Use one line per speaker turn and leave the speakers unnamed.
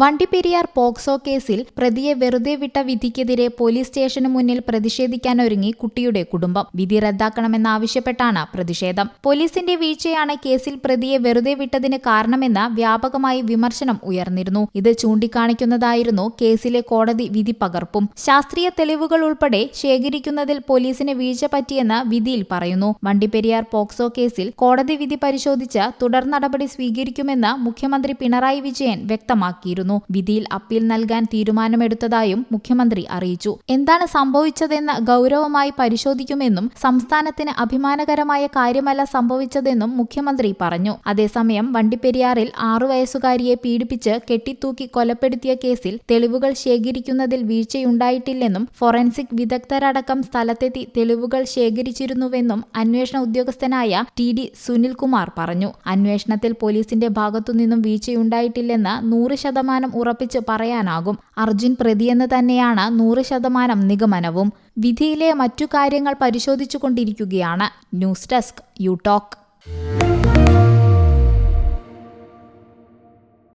Vandiperiyar POCSO കേസിൽ പ്രതിയെ വെറുതെ വിട്ട വിധിക്കെതിരെ പോലീസ് സ്റ്റേഷന് മുന്നിൽ പ്രതിഷേധിക്കാനൊരുങ്ങി കുട്ടിയുടെ കുടുംബം. വിധി റദ്ദാക്കണമെന്നാവശ്യപ്പെട്ടാണ് പ്രതിഷേധം. പോലീസിന്റെ വീഴ്ചയാണ് കേസിൽ പ്രതിയെ വെറുതെ വിട്ടതിന് കാരണമെന്ന് വ്യാപകമായി വിമർശനം ഉയർന്നിരുന്നു. ഇത് ചൂണ്ടിക്കാണിക്കുന്നതായിരുന്നു കേസിലെ കോടതി വിധി പകർപ്പും. ശാസ്ത്രീയ തെളിവുകൾ ഉൾപ്പെടെ ശേഖരിക്കുന്നതിൽ പോലീസിന് വീഴ്ച പറ്റിയെന്ന് വിധിയിൽ പറയുന്നു. വണ്ടിപ്പെരിയാർ പോക്സോ കേസിൽ കോടതി വിധി പരിശോധിച്ച് തുടർ നടപടി സ്വീകരിക്കുമെന്ന് മുഖ്യമന്ത്രി പിണറായി വിജയൻ വ്യക്തമാക്കിയിരുന്നു. വിധിയിൽ അപ്പീൽ നൽകാൻ തീരുമാനമെടുത്തതായും മുഖ്യമന്ത്രി അറിയിച്ചു. എന്താണ് സംഭവിച്ചതെന്ന് ഗൗരവമായി പരിശോധിക്കുമെന്നും സംസ്ഥാനത്തിന് അഭിമാനകരമായ കാര്യമല്ല സംഭവിച്ചതെന്നും മുഖ്യമന്ത്രി പറഞ്ഞു. അതേസമയം വണ്ടിപ്പെരിയാറിൽ ആറു വയസ്സുകാരിയെ പീഡിപ്പിച്ച് കെട്ടിത്തൂക്കി കൊലപ്പെടുത്തിയ കേസിൽ തെളിവുകൾ ശേഖരിക്കുന്നതിൽ വീഴ്ചയുണ്ടായിട്ടില്ലെന്നും ഫോറൻസിക് വിദഗ്ധരടക്കം സ്ഥലത്തെത്തി തെളിവുകൾ ശേഖരിച്ചിരുന്നുവെന്നും അന്വേഷണ ഉദ്യോഗസ്ഥനായ ടി ഡി സുനിൽകുമാർ പറഞ്ഞു. അന്വേഷണത്തിൽ പോലീസിന്റെ ഭാഗത്തുനിന്നും വീഴ്ചയുണ്ടായിട്ടില്ലെന്ന് നൂറ് ശതമാനം ഉറപ്പിച്ച് പറയാനാകും. അർജുൻ പ്രതിയെന്ന് തന്നെയാണ് നൂറ് ശതമാനം നിഗമനവും. വിധിയിലെ മറ്റു കാര്യങ്ങൾ പരിശോധിച്ചു കൊണ്ടിരിക്കുകയാണ് ന്യൂസ് ഡെസ്ക് യു ടോക്ക്